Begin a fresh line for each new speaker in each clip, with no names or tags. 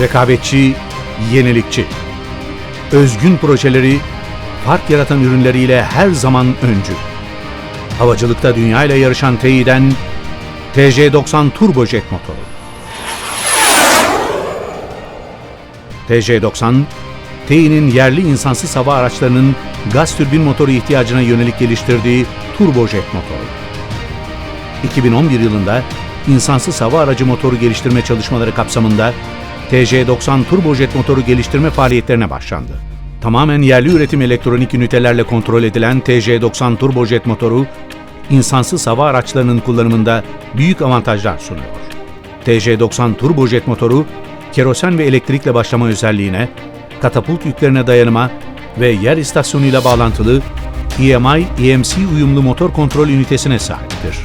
Rekabetçi, yenilikçi. Özgün projeleri, fark yaratan ürünleriyle her zaman öncü. Havacılıkta dünya ile yarışan TEİ'den TJ90 turbojet motoru. TJ90, TEİ'nin yerli insansız hava araçlarının gaz türbin motoru ihtiyacına yönelik geliştirdiği turbojet motoru. 2011 yılında insansız hava aracı motoru geliştirme çalışmaları kapsamında TJ90 turbojet motoru geliştirme faaliyetlerine başlandı. Tamamen yerli üretim elektronik ünitelerle kontrol edilen TJ90 turbojet motoru, insansız hava araçlarının kullanımında büyük avantajlar sunuyor. TJ90 turbojet motoru, kerosen ve elektrikle başlama özelliğine, katapult yüklerine dayanıma ve yer istasyonuyla bağlantılı E EMI EMC uyumlu motor kontrol ünitesine sahiptir.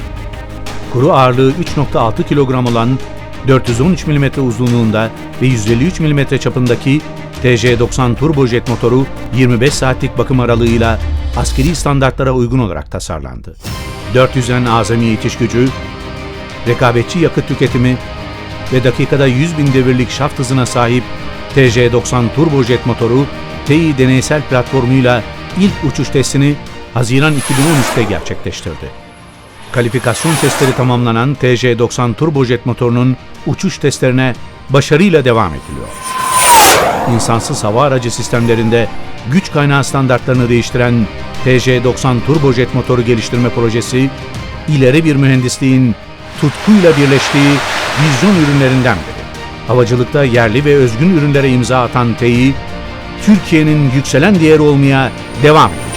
Kuru ağırlığı 3.6 kilogram olan 413 mm uzunluğunda ve 153 mm çapındaki TJ90 turbojet motoru 25 saatlik bakım aralığıyla askeri standartlara uygun olarak tasarlandı. 400'en azami itiş gücü, rekabetçi yakıt tüketimi ve dakikada 100 bin devirlik şaft hızına sahip TJ90 turbojet motoru TEİ deneysel platformuyla ilk uçuş testini Haziran 2013'te gerçekleştirdi. Kalifikasyon testleri tamamlanan TJ90 turbojet motorunun uçuş testlerine başarıyla devam ediliyor. İnsansız hava aracı sistemlerinde güç kaynağı standartlarını değiştiren TJ90 turbojet motoru geliştirme projesi, ileri bir mühendisliğin tutkuyla birleştiği vizyon ürünlerinden biri. Havacılıkta yerli ve özgün ürünlere imza atan TEİ, Türkiye'nin yükselen değeri olmaya devam ediyor.